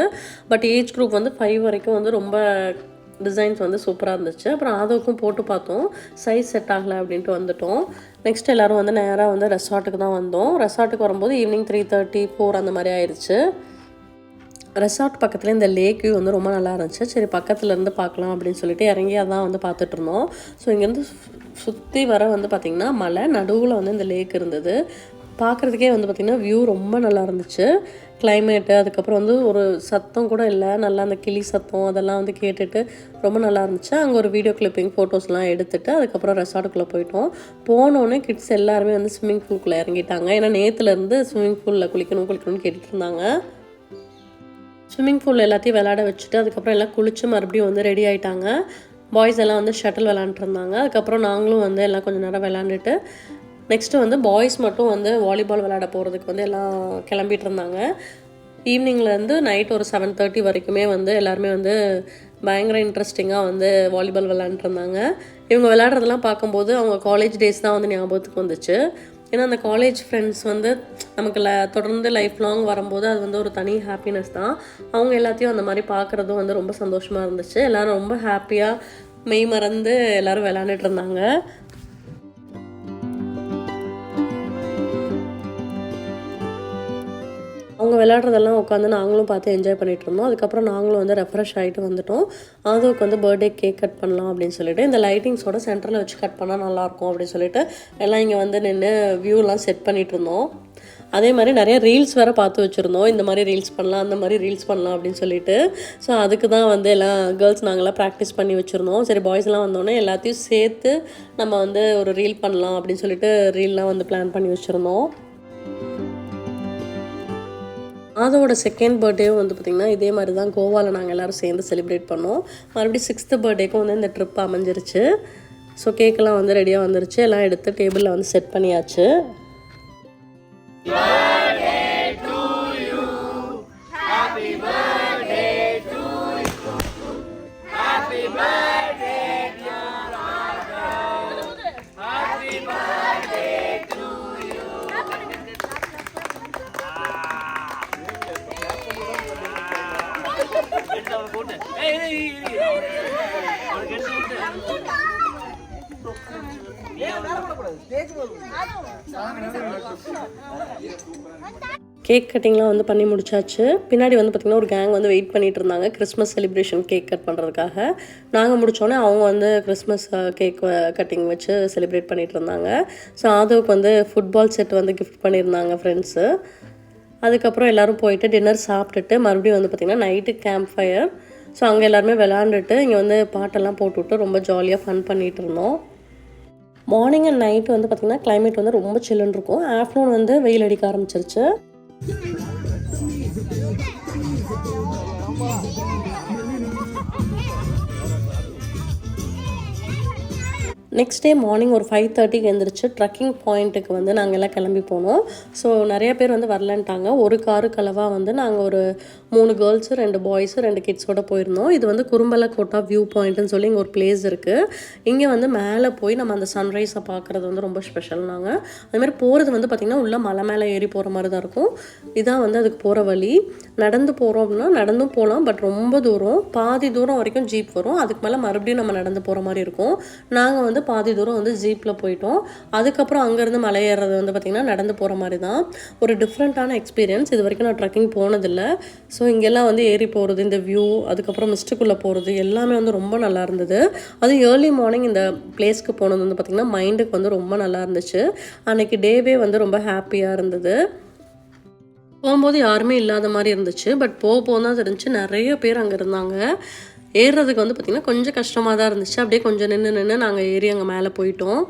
பட் ஏஜ் குரூப் வந்து ஃபைவ் வரைக்கும் வந்து ரொம்ப டிசைன்ஸ் வந்து சூப்பராக இருந்துச்சு. அப்புறம் ஆதவுக்கும் போட்டு பார்த்தோம். சைஸ் செட் ஆகலை அப்படின்ட்டு வந்துட்டோம். நெக்ஸ்ட் எல்லோரும் வந்து நேராக வந்து ரெசார்ட்டுக்கு தான் வந்தோம். ரெசார்ட்டுக்கு வரும்போது ஈவினிங் த்ரீ தேர்ட்டி ஃபோர் அந்த மாதிரி ஆயிடுச்சு ரெசார்ட் பக்கத்தில் இந்த லேக் வியூ வந்து ரொம்ப நல்லா இருந்துச்சு. சரி பக்கத்தில் இருந்து பார்க்கலாம் அப்படின்னு சொல்லிட்டு இறங்கி அதான் வந்து பார்த்துட்டு இருந்தோம். ஸோ இங்கேருந்து சுற்றி வர வந்து பார்த்திங்கன்னா மலை. நடுவில் வந்து இந்த லேக் இருந்தது. பார்க்குறதுக்கே வந்து பார்த்திங்கன்னா வியூ ரொம்ப நல்லா இருந்துச்சு. கிளைமேட்டு அதுக்கப்புறம் வந்து ஒரு சத்தம் கூட இல்லை. நல்லா அந்த கிளி சத்தம் அதெல்லாம் வந்து கேட்டுட்டு ரொம்ப நல்லா இருந்துச்சு. அங்கே ஒரு வீடியோ கிளிப்பிங் ஃபோட்டோஸ்லாம் எடுத்துகிட்டு அதுக்கப்புறம் ரெசார்ட்டுக்குள்ளே போயிட்டோம். போனோடனே கிட்ஸ் எல்லாருமே வந்து ஸ்விம்மிங் பூலுக்குள்ளே இறங்கிட்டாங்க. ஏன்னா நேற்றுலேருந்து ஸ்விம்மிங் பூலில் குளிக்கணும் குளிக்கணும்னு கேட்டுட்டு இருந்தாங்க. ஸ்விம்மிங் பூல் எல்லாத்தையும் விளாட வச்சுட்டு அதுக்கப்புறம் எல்லாம் குளித்து மறுபடியும் வந்து ரெடி ஆகிட்டாங்க பாய்ஸ் எல்லாம் வந்து ஷட்டில் விளாண்டுருந்தாங்க அதுக்கப்புறம் நாங்களும் வந்து எல்லாம் கொஞ்சம் நேரம் விளாண்டுட்டு நெக்ஸ்ட்டு வந்து பாய்ஸ் மட்டும் வந்து வாலிபால் விளாட போகிறதுக்கு வந்து எல்லாம் கிளம்பிட்டு இருந்தாங்க. ஈவினிங்லேருந்து நைட் ஒரு செவன் தேர்ட்டி வரைக்குமே வந்து எல்லாருமே வந்து பயங்கர இன்ட்ரெஸ்டிங்காக வந்து வாலிபால் விளாண்டுருந்தாங்க இவங்க விளாட்றதெல்லாம் பார்க்கும்போது அவங்க காலேஜ் டேஸ் தான் வந்து ஞாபகத்துக்கு வந்துச்சு. ஏன்னா அந்த காலேஜ் ஃப்ரெண்ட்ஸ் வந்து நமக்கு ல தொடர்ந்து லைஃப் லாங் வரும்போது அது வந்து ஒரு தனி ஹாப்பினஸ் தான். அவங்க எல்லாத்தையும் அந்த மாதிரி பார்க்குறதும் வந்து ரொம்ப சந்தோஷமாக இருந்துச்சு. எல்லோரும் ரொம்ப ஹாப்பியாக மெய் மறந்து எல்லோரும் விளாண்டுட்டு இருந்தாங்க. அவங்க விளையாடுறதெல்லாம் உட்காந்து நாங்களும் பார்த்து என்ஜாய் பண்ணிகிட்டு இருந்தோம். அதுக்கப்புறம் நாங்களும் வந்து ரெஃப்ரெஷ் ஆகிட்டு வந்துட்டோம். அதுக்கு வந்து பர்த்டே கேக் கட் பண்ணலாம் அப்படின்னு சொல்லிட்டு இந்த லைட்டிங்ஸோட சென்டரில் வச்சு கட் பண்ணால் நல்லாயிருக்கும் அப்படின்னு சொல்லிட்டு எல்லாம் இங்கே வந்து நின்று வியூலாம் செட் பண்ணிகிட்டு இருந்தோம். அதே மாதிரி நிறைய ரீல்ஸ் வேறு பார்த்து வச்சுருந்தோம். இந்த மாதிரி ரீல்ஸ் பண்ணலாம் அந்த மாதிரி ரீல்ஸ் பண்ணலாம் அப்படின்னு சொல்லிட்டு. ஸோ அதுக்கு தான் வந்து எல்லாம் கேர்ள்ஸ் நாங்களாம் ப்ராக்டிஸ் பண்ணி வச்சுருந்தோம். சரி பாய்ஸ்லாம் வந்தோடனே எல்லாத்தையும் சேர்த்து நம்ம வந்து ஒரு ரீல் பண்ணலாம் அப்படின்னு சொல்லிட்டு ரீல்லாம் வந்து பிளான் பண்ணி வச்சுருந்தோம். அதோட செகண்ட் பர்த்டேவும் வந்து பார்த்திங்கன்னா இதே மாதிரி தான் கோவாவில் நாங்கள் எல்லோரும் சேர்ந்து செலிப்ரேட் பண்ணோம். மறுபடியும் சிக்ஸ்த்து பர்த்டேக்கும் வந்து இந்த ட்ரிப் அமைஞ்சிருச்சு. ஸோ கேக்கெல்லாம் வந்து ரெடியாக வந்துருச்சு. எல்லாம் எடுத்து டேபிளில் வந்து செட் பண்ணியாச்சு. கேக் கட்டிங்லாம் வந்து பண்ணி முடிச்சாச்சு. பின்னாடி வந்து பார்த்திங்கன்னா ஒரு கேங் வந்து வெயிட் பண்ணிட்டு இருந்தாங்க கிறிஸ்மஸ் செலிப்ரேஷன் கேக் கட் பண்ணுறதுக்காக நாங்கள் முடித்தோடனே அவங்க வந்து கிறிஸ்மஸ் கேக் கட்டிங் வச்சு செலிப்ரேட் பண்ணிட்டு இருந்தாங்க ஸோ ஆதவுக்கு வந்து ஃபுட்பால் செட் வந்து கிஃப்ட் பண்ணியிருந்தாங்க ஃப்ரெண்ட்ஸு அதுக்கப்புறம் எல்லோரும் போயிட்டு டின்னர் சாப்பிட்டுட்டு மறுபடியும் வந்து பார்த்திங்கன்னா நைட்டு கேம்ப் ஃபயர் ஸோ அங்கே எல்லாருமே விளாண்டுட்டு இங்கே வந்து பாட்டெல்லாம் போட்டுவிட்டு ரொம்ப ஜாலியாக ஃபன் பண்ணிகிட்டு இருந்தோம். மார்னிங் அண்ட் நைட்டு வந்து பார்த்திங்கன்னா கிளைமேட் வந்து ரொம்ப சில்லுன்னு இருக்கும். ஆஃப்டர்நூன் வந்து வெயில் அடிக்க ஆரம்பிச்சிருச்சு. நெக்ஸ்ட் டே மார்னிங் ஒரு ஃபைவ் தேர்ட்டிக்கு எழுந்திரிச்சு ட்ரக்கிங் பாயிண்ட்டுக்கு வந்து நாங்கள் எல்லாம் கிளம்பி போனோம். ஸோ நிறைய பேர் வந்து வரலன்ட்டாங்க. ஒரு காரு கலவாக வந்து நாங்கள் ஒரு மூணு கேர்ள்ஸு ரெண்டு பாய்ஸு ரெண்டு கிட்ஸோட போயிருந்தோம். இது வந்து குறும்பல கோட்டா வியூ பாயிண்ட்னு சொல்லி இங்கே ஒரு பிளேஸ் இருக்குது இங்கே வந்து மேலே போய் நம்ம அந்த சன்ரைஸை பார்க்குறது வந்து ரொம்ப ஸ்பெஷல் நாங்கள் அதுமாதிரி போகிறது வந்து பார்த்திங்கன்னா உள்ள மலை மேலே ஏறி போகிற மாதிரி தான் இருக்கும். இதான் வந்து அதுக்கு போகிற வழி. நடந்து போகிறோம் அப்படின்னா நடந்தும் போகலாம் பட் ரொம்ப தூரம். பாதி தூரம் வரைக்கும் ஜீப் வரும். அதுக்கு மேலே மறுபடியும் நம்ம நடந்து போகிற மாதிரி இருக்கும். நாங்கள் வந்து பாதி தூரம் வந்து ஜீப்பில் போயிட்டோம். அதுக்கப்புறம் அங்கேருந்து மலை ஏறுறது வந்து பார்த்திங்கன்னா நடந்து போகிற மாதிரி தான் ஒரு டிஃப்ரெண்ட்டான எக்ஸ்பீரியன்ஸ் இது வரைக்கும் நான் ட்ரக்கிங் போனதில்லை. ஸோ இங்கெல்லாம் வந்து ஏறி போகிறது இந்த வியூ அதுக்கப்புறம் மிஸ்டுக்குள்ளே போகிறது எல்லாமே வந்து ரொம்ப நல்லா இருந்தது. அதுவும் ஏர்லி மார்னிங் இந்த பிளேஸ்க்கு போனது வந்து பார்த்திங்கன்னா மைண்டுக்கு வந்து ரொம்ப நல்லா இருந்துச்சு. அன்றைக்கி டேவே வந்து ரொம்ப ஹாப்பியாக இருந்தது. போகும்போது யாருமே இல்லாத மாதிரி இருந்துச்சு. பட் போக போக தான் தெரிஞ்சு நிறைய பேர் அங்கே இருந்தாங்க. ஏறுறதுக்கு வந்து பார்த்திங்கன்னா கொஞ்சம் கஷ்டமாக தான் இருந்துச்சு. அப்படியே கொஞ்சம் நின்று நின்று நாங்கள் ஏறி அங்கே மேலே போயிட்டோம்.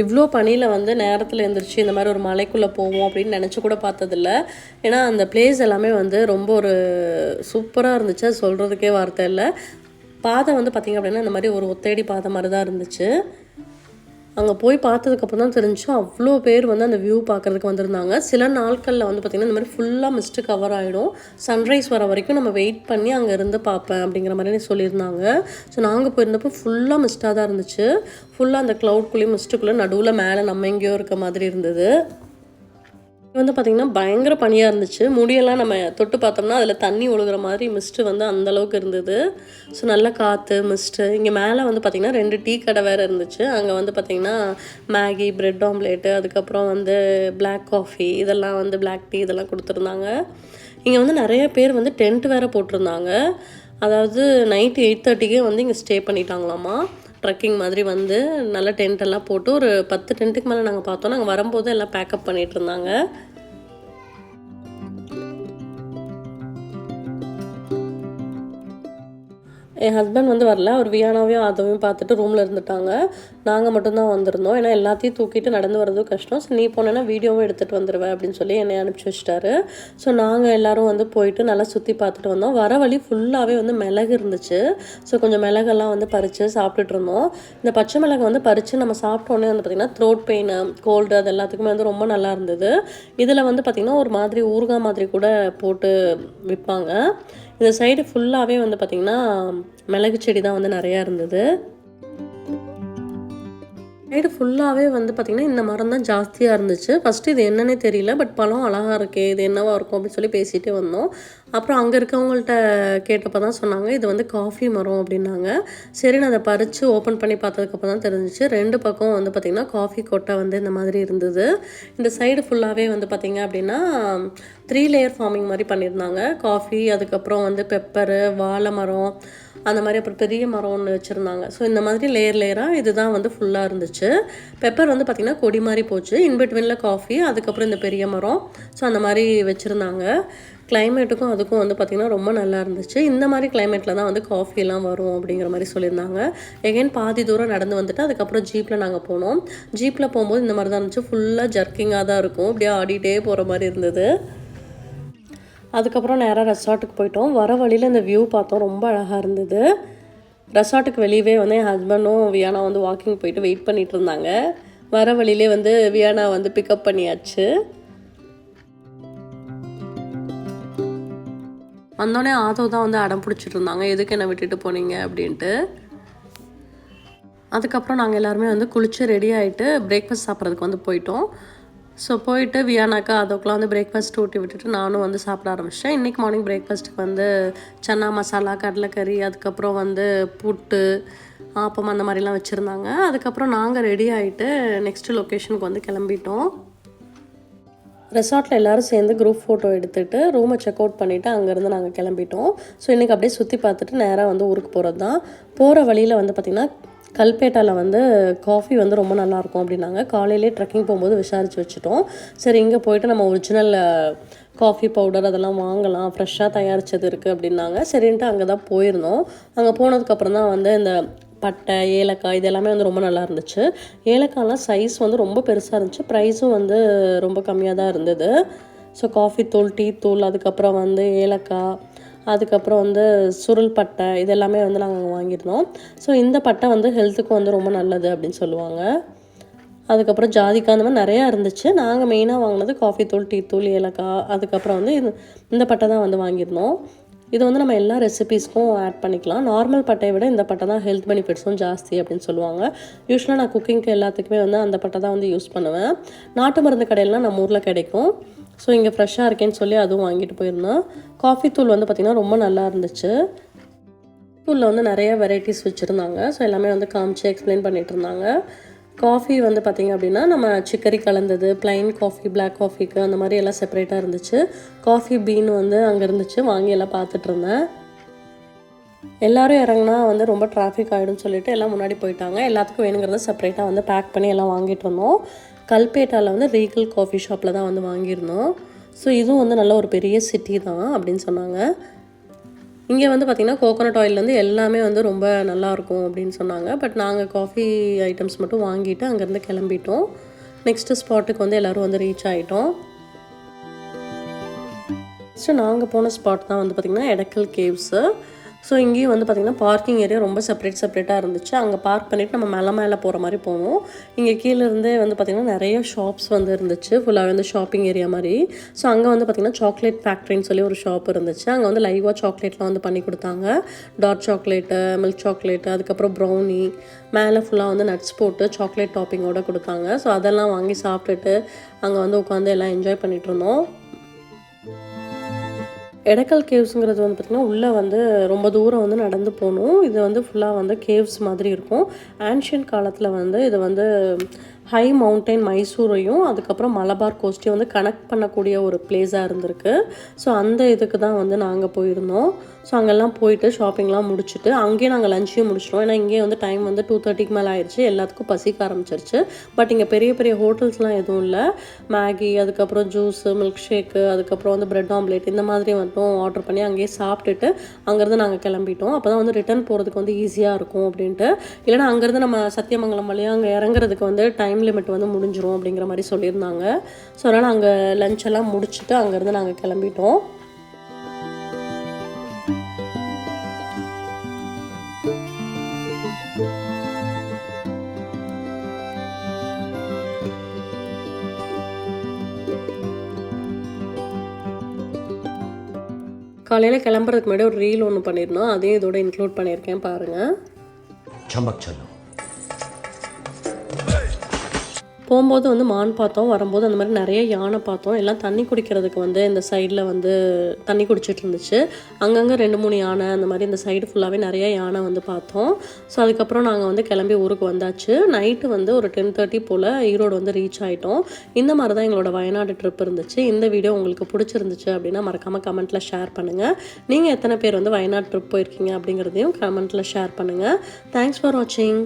இவ்வளோ பனியில் வந்து நேரத்தில் எழுந்திரிச்சு இந்த மாதிரி ஒரு மலைக்குள்ளே போவோம் அப்படின்னு நினச்சி கூட பார்த்ததில்ல. ஏன்னா அந்த பிளேஸ் எல்லாமே வந்து ரொம்ப ஒரு சூப்பராக இருந்துச்சு. அது சொல்கிறதுக்கே வார்த்தை இல்லை. பாதை வந்து பார்த்திங்க அப்படின்னா இந்த மாதிரி ஒரு ஒத்தேடி பாதை மாதிரி தான் இருந்துச்சு. அங்கே போய் பார்த்ததுக்கப்புறம் தான் தெரிஞ்சு அவ்வளோ பேர் வந்து அந்த வியூ பார்க்குறதுக்கு வந்திருந்தாங்க. சில நாட்களில் வந்து பார்த்திங்கன்னா இந்த மாதிரி ஃபுல்லாக மிஸ்ட்டு கவர் ஆகிடும் சன்ரைஸ் வர வரைக்கும் நம்ம வெயிட் பண்ணி அங்கே இருந்து பார்ப்பேன் அப்படிங்கிற மாதிரி சொல்லியிருந்தாங்க. ஸோ நாங்கள் போயிருந்தப்போ ஃபுல்லாக மிஸ்ட்டாக தான் இருந்துச்சு. ஃபுல்லாக அந்த க்ளவுட்குள்ளேயும் மிஸ்ட்டுக்குள்ளே நடுவில் மேலே நம்ம எங்கேயோ இருக்க மாதிரி இருந்தது. வந்து பார்த்திங்கன்னா பயங்கர பனியாக இருந்துச்சு. முடியெல்லாம் நம்ம தொட்டு பார்த்தோம்னா அதில் தண்ணி ஒழுகுற மாதிரி மிஸ்ட்டு வந்து அந்தளவுக்கு இருந்தது. ஸோ நல்ல காற்று மிஸ்ட்டு இங்கே மேலே வந்து பார்த்திங்கன்னா ரெண்டு டீ கடை வேறு இருந்துச்சு. அங்கே வந்து பார்த்திங்கன்னா மேகி பிரெட் ஆம்லேட்டு அதுக்கப்புறம் வந்து பிளாக் காஃபி இதெல்லாம் வந்து பிளாக் டீ இதெல்லாம் கொடுத்துருந்தாங்க. இங்கே வந்து நிறைய பேர் வந்து டென்ட் வேறு போட்டிருந்தாங்க. அதாவது நைட்டு எயிட் தேர்ட்டிக்கே வந்து இங்கே ஸ்டே பண்ணிட்டாங்களாமா? ட்ரெக்கிங் மாதிரி வந்து நல்லா டென்ட் எல்லாம் போட்டு ஒரு பத்து டென்ட்டுக்கு மேலே நாங்கள் பார்த்தோம். நாங்கள் வரும்போது எல்லாம் பேக்கப் பண்ணிகிட்டு இருந்தாங்க. என் ஹஸ்பண்ட் வந்து வரல. அவர் வியானாவையும் அதுவும் பார்த்துட்டு ரூமில் இருந்துட்டாங்க. நாங்கள் மட்டும்தான் வந்திருந்தோம். ஏன்னா எல்லாத்தையும் தூக்கிட்டு நடந்து வர்றதும் கஷ்டம். ஸோ நீ போனேன்னா வீடியோவும் எடுத்துகிட்டு வந்துடுவேன் அப்படின்னு சொல்லி என்னை அனுப்பிச்சி வச்சிட்டாரு. ஸோ நாங்கள் எல்லாரும் வந்து போயிட்டு நல்லா சுற்றி பார்த்துட்டு வந்தோம். வர வழி ஃபுல்லாகவே வந்து மிளகு இருந்துச்சு. ஸோ கொஞ்சம் மிளகெல்லாம் வந்து பறித்து சாப்பிட்டுட்டு இருந்தோம். இந்த பச்சை மிளகு வந்து பறித்து நம்ம சாப்பிட்டோன்னே வந்து பார்த்திங்கன்னா த்ரோட் பெயின் கோல்டு அது எல்லாத்துக்குமே வந்து ரொம்ப நல்லா இருந்தது. இதில் வந்து பார்த்திங்கன்னா ஒரு மாதிரி ஊறுகாய் மாதிரி கூட போட்டு விற்பாங்க இந்த சைடு ஃபுல்லாகவே வந்து பார்த்திங்கன்னா மிளகு செடி தான் வந்து நிறையா இருந்தது. சைடு ஃபுல்லாகவே வந்து பார்த்திங்கன்னா இந்த மரம் தான் ஜாஸ்தியாக இருந்துச்சு. ஃபஸ்ட்டு இது என்னன்னே தெரியல பட் பழம் அழகாக இருக்கே இது என்னவாக இருக்கும் அப்படின்னு சொல்லி பேசிகிட்டே வந்தோம். அப்புறம் அங்கே இருக்கவங்கள்ட்ட கேட்டப்போ தான் சொன்னாங்க இது வந்து காஃபி மரம் அப்படின்னாங்க. சரி நான் அதை பறித்து ஓப்பன் பண்ணி பார்த்ததுக்கப்புறம் தான் தெரிஞ்சிச்சு. ரெண்டு பக்கம் வந்து பார்த்திங்கன்னா காஃபி கொட்டை வந்து இந்த மாதிரி இருந்தது. இந்த சைடு ஃபுல்லாகவே வந்து பார்த்திங்க அப்படின்னா த்ரீ லேயர் ஃபார்மிங் மாதிரி பண்ணியிருந்தாங்க. காஃபி அதுக்கப்புறம் வந்து பெப்பரு வாழை மரம் அந்த மாதிரி அப்புறம் பெரிய மரம் ஒன்று வச்சுருந்தாங்க. ஸோ இந்த மாதிரி லேயர் லேயராக இதுதான் வந்து ஃபுல்லாக இருந்துச்சு. பெப்பர் வந்து பார்த்திங்கன்னா கொடி மாதிரி போச்சு. இன்பிட்வீனில் காஃபி அதுக்கப்புறம் இந்த பெரிய மரம். ஸோ அந்த மாதிரி வச்சுருந்தாங்க. கிளைமேட்டுக்கும் அதுக்கும் வந்து பார்த்திங்கன்னா ரொம்ப நல்லா இருந்துச்சு. இந்த மாதிரி கிளைமேட்டில் தான் வந்து காஃபிலாம் வரும் அப்படிங்கிற மாதிரி சொல்லியிருந்தாங்க. எகைன் பாதி தூரம் நடந்து வந்துட்டு அதுக்கப்புறம் ஜீப்பில் நாங்கள் போனோம். ஜீப்பில் போகும்போது இந்த மாதிரி தான் இருந்துச்சு. ஃபுல்லாக ஜர்க்கிங்காக தான் இருக்கும். அப்படியே ஆடிட்டே போகிற மாதிரி இருந்தது. அதுக்கப்புறம் நேராக ரெசார்ட்டுக்கு போயிட்டோம். வர வழியில் இந்த வியூ பார்த்தோம். ரொம்ப அழகாக இருந்தது. ரெசார்ட்டுக்கு வெளியவே வந்து என் ஹஸ்பண்டும் வியானா வந்து வாக்கிங் போயிட்டு வெயிட் பண்ணிட்டு இருந்தாங்க. வர வழியிலே வந்து வியானா வந்து பிக்கப் பண்ணியாச்சு. வந்தோடனே ஆதோ தான் வந்து அடம் பிடிச்சிட்டு இருந்தாங்க. எதுக்கு என்னை விட்டுட்டு போனீங்க? அப்படின்ட்டு. அதுக்கப்புறம் நாங்கள் எல்லாருமே வந்து குளிச்சு ரெடி ஆகிட்டு பிரேக்ஃபாஸ்ட் சாப்பிட்றதுக்கு வந்து போயிட்டோம். ஸோ போயிட்டு வியானாக்கா அதுக்கெலாம் வந்து பிரேக்ஃபாஸ்ட் ஊட்டி விட்டுட்டு நானும் வந்து சாப்பிட ஆரம்பித்தேன் இன்றைக்கி மார்னிங் பிரேக்ஃபாஸ்ட்டுக்கு வந்து சன்னா மசாலா கடலைக்கறி அதுக்கப்புறம் வந்து புட்டு ஆப்பம் அந்த மாதிரிலாம் வச்சுருந்தாங்க. அதுக்கப்புறம் நாங்கள் ரெடி ஆகிட்டு நெக்ஸ்ட்டு லொக்கேஷனுக்கு வந்து கிளம்பிட்டோம். ரெசார்ட்டில் எல்லோரும் சேர்ந்து குரூப் ஃபோட்டோ எடுத்துகிட்டு ரூமை செக் அவுட் பண்ணிவிட்டு அங்கேருந்து நாங்கள் கிளம்பிட்டோம். ஸோ இன்றைக்கி அப்படியே சுற்றி பார்த்துட்டு நேராக வந்து ஊருக்கு போகிறது தான் போகிற வழியில் வந்து பார்த்திங்கன்னா கல்பேட்டாவில் வந்து காஃபி வந்து ரொம்ப நல்லாயிருக்கும் அப்படின்னாங்க. காலையிலே ட்ரெக்கிங் போகும்போது விசாரித்து வச்சுட்டோம். சரி இங்கே போயிட்டு நம்ம ஒரிஜினல் காஃபி பவுடர் அதெல்லாம் வாங்கலாம். ஃப்ரெஷ்ஷாக தயாரித்தது இருக்குது அப்படின்னாங்க. சரின்ட்டு அங்கே தான் போயிருந்தோம். அங்கே போனதுக்கப்புறம் தான் வந்து இந்த பட்டை ஏலக்காய் இது எல்லாமே வந்து ரொம்ப நல்லா இருந்துச்சு. ஏலக்காய்லாம் சைஸ் வந்து ரொம்ப பெருசாக இருந்துச்சு. ப்ரைஸும் வந்து ரொம்ப கம்மியாக தான் இருந்தது. ஸோ காஃபி தூள் டீ தூள் அதுக்கப்புறம் வந்து ஏலக்காய் அதுக்கப்புறம் வந்து சுருள் பட்டை இதெல்லாமே வந்து நாங்கள் வாங்கியிருந்தோம். ஸோ இந்த பட்டை வந்து ஹெல்த்துக்கும் வந்து ரொம்ப நல்லது அப்படின்னு சொல்லுவாங்க. அதுக்கப்புறம் ஜாதிக்காய் அந்த மாதிரி நிறையா இருந்துச்சு. நாங்கள் மெயினாக வாங்கினது காஃபி தூள் டீ தூள் ஏலக்காய். அதுக்கப்புறம் வந்து இது இந்த பட்டை தான் வந்து வாங்கியிருந்தோம். இது வந்து நம்ம எல்லா ரெசிபீஸ்க்கும் ஆட் பண்ணிக்கலாம். நார்மல் பட்டையை விட இந்த பட்டை தான் ஹெல்த் பெனிஃபிட்ஸும் ஜாஸ்தி அப்படின்னு சொல்லுவாங்க. யூஸ்வலாக நான் குக்கிங்க்கு எல்லாத்துக்குமே வந்து அந்த பட்டை தான் வந்து யூஸ் பண்ணுவேன். நாட்டு மருந்து கடையிலாம் நம்ம ஊரில் கிடைக்கும். ஸோ இங்கே ஃப்ரெஷ்ஷாக இருக்கேன்னு சொல்லி அதுவும் வாங்கிட்டு போயிருந்தோம். காஃபி தூள் வந்து பார்த்திங்கன்னா ரொம்ப நல்லா இருந்துச்சு. தூளில் வந்து நிறைய வெரைட்டிஸ் வச்சுருந்தாங்க. ஸோ எல்லாமே வந்து காமிச்சு எக்ஸ்பிளைன் பண்ணிகிட்டு இருந்தாங்க. காஃபி வந்து பார்த்திங்க அப்படின்னா நம்ம சிக்கரி கலந்தது ப்ளைன் காஃபி பிளாக் காஃபிக்கு அந்த மாதிரி எல்லாம் செப்பரேட்டாக இருந்துச்சு. காஃபி பீன் வந்து அங்கே இருந்துச்சு. வாங்கி எல்லாம் பார்த்துட்டு இருந்தேன். எல்லோரும் இறங்கினா வந்து ரொம்ப டிராஃபிக் ஆகிடும்னு சொல்லிட்டு எல்லாம் முன்னாடி போயிட்டாங்க. எல்லாத்துக்கும் வேணுங்கிறத செப்பரேட்டாக வந்து பேக் பண்ணி எல்லாம் வாங்கிட்டு இருந்தோம் கல்பேட்டாவில் வந்து ரீகல் காஃபி ஷாப்பில் தான் வந்து வாங்கியிருந்தோம். ஸோ இதுவும் வந்து நல்ல ஒரு பெரிய சிட்டி தான் அப்படின்னு சொன்னாங்க. இங்கே வந்து பார்த்திங்கன்னா கோகோனட் ஆயிலேருந்து எல்லாமே வந்து ரொம்ப நல்லாயிருக்கும் அப்படின்னு சொன்னாங்க. பட் நாங்கள் காஃபி ஐட்டம்ஸ் மட்டும் வாங்கிட்டு அங்கேருந்து கிளம்பிட்டோம். நெக்ஸ்ட்டு ஸ்பாட்டுக்கு வந்து எல்லோரும் வந்து ரீச் ஆகிட்டோம் நெக்ஸ்ட்டு நாங்கள் போன ஸ்பாட் தான் வந்து பார்த்திங்கன்னா எடக்கல் கேவ்ஸு ஸோ இங்கேயும் வந்து பார்த்திங்கன்னா பார்க்கிங் ஏரியா ரொம்ப செப்பரேட் செப்பரேட்டாக இருந்துச்சு. அங்கே பார்க் பண்ணிவிட்டு நம்ம மேலே மேலே போகிற மாதிரி போவோம். இங்கே கீழே இருந்தே வந்து பார்த்திங்கன்னா நிறைய ஷாப்ஸ் வந்து இருந்துச்சு. ஃபுல்லாக வந்து ஷாப்பிங் ஏரியா மாதிரி. ஸோ அங்கே வந்து பார்த்திங்கன்னா சாக்லேட் ஃபேக்ட்ரின்னு சொல்லி ஒரு ஷாப் இருந்துச்சு. அங்கே வந்து லைவாக சாக்லேட்லாம் வந்து பண்ணி கொடுத்தாங்க. டார்க் சாக்லேட்டு மில்க் சாக்லேட்டு அதுக்கப்புறம் ப்ரௌனி மேலே ஃபுல்லாக வந்து நட்ஸ் போட்டு சாக்லேட் டாப்பிங்கோடு கொடுத்தாங்க. ஸோ அதெல்லாம் வாங்கி சாப்பிட்டுட்டு அங்கே வந்து உட்காந்து எல்லாம் என்ஜாய் பண்ணிகிட்டு இருந்தோம். எடக்கல் கேவ்ஸுங்கிறது வந்து பார்த்திங்கன்னா உள்ளே வந்து ரொம்ப தூரம் வந்து நடந்து போகணும். இது வந்து ஃபுல்லாக வந்து கேவ்ஸ் மாதிரி இருக்கும். ஆன்ஷியன் காலத்தில் வந்து இது வந்து ஹை மவுண்டைன் மைசூரையும் அதுக்கப்புறம் மலபார் கோஸ்ட்டையும் வந்து கனெக்ட் பண்ணக்கூடிய ஒரு பிளேஸாக இருந்திருக்கு. ஸோ அந்த இதுக்கு தான் வந்து நாங்கள் போயிருந்தோம். ஸோ அங்கெல்லாம் போயிட்டு ஷாப்பிங்லாம் முடிச்சுட்டு அங்கேயே நாங்கள் லஞ்சையும் முடிச்சிட்டோம். ஏன்னா இங்கேயே வந்து டைம் வந்து டூ தேர்ட்டிக்கு மேலே ஆயிடுச்சு எல்லாத்துக்கும் பசிக்க ஆரம்பிச்சிருச்சு. பட் இங்கே பெரிய பெரிய ஹோட்டல்ஸ்லாம் எதுவும் இல்லை. மேகி அதுக்கப்புறம் ஜூஸு மில்க் ஷேக்கு அதுக்கப்புறம் வந்து பிரெட் ஆம்லேட் இந்த மாதிரி மட்டும் ஆர்டர் பண்ணி அங்கேயே சாப்பிட்டுட்டு அங்கேருந்து நாங்கள் கிளம்பிட்டோம். அப்போ தான் வந்து ரிட்டர்ன் போகிறதுக்கு வந்து ஈஸியாக இருக்கும் அப்படின்ட்டு. இல்லைனா அங்கேருந்து நம்ம சத்தியமங்கலம் வழியாக அங்கே இறங்குறதுக்கு வந்து டைம் டைம் லிமிட் வந்து முடிஞ்சிரும் அப்படிங்கிற மாதிரி சொல்லியிருந்தாங்க. ஸோ அதனால் அங்கே லஞ்ச் எல்லாம் முடிச்சுட்டு அங்கேருந்து நாங்கள் கிளம்பிட்டோம். காலையில் கிளம்புறதுக்கு முன்னாடி ஒரு ரீல் ஒன்று பண்ணியிருந்தோம் அதையும் இதோட இன்க்ளூட் பண்ணியிருக்கேன் பாருங்கள் சமக் போகும்போது வந்து மான் பார்த்தோம் வரும்போது அந்த மாதிரி நிறைய யானை பார்த்தோம் எல்லாம் தண்ணி குடிக்கிறதுக்கு வந்து இந்த சைடில் வந்து தண்ணி குடிச்சிட்டு இருந்துச்சு. அங்கங்கே ரெண்டு மூணு யானை அந்த மாதிரி இந்த சைடு ஃபுல்லாகவே நிறைய யானை வந்து பார்த்தோம் ஸோ அதுக்கப்புறம் நாங்கள் வந்து கிளம்பி ஊருக்கு வந்தாச்சு. நைட்டு வந்து ஒரு டென் தேர்ட்டி போல் ஈரோடு வந்து ரீச் ஆகிட்டோம் இந்த மாதிரி தான் எங்களோட வயநாடு ட்ரிப் இருந்துச்சு. இந்த வீடியோ உங்களுக்கு பிடிச்சிருந்துச்சு அப்படின்னா மறக்காமல் கமெண்ட்டில் ஷேர் பண்ணுங்கள் நீங்கள் எத்தனை பேர் வந்து வயநாடு ட்ரிப் போயிருக்கீங்க அப்படிங்கிறதையும் கமெண்ட்டில் ஷேர் பண்ணுங்கள் தேங்க்ஸ் ஃபார் வாட்சிங்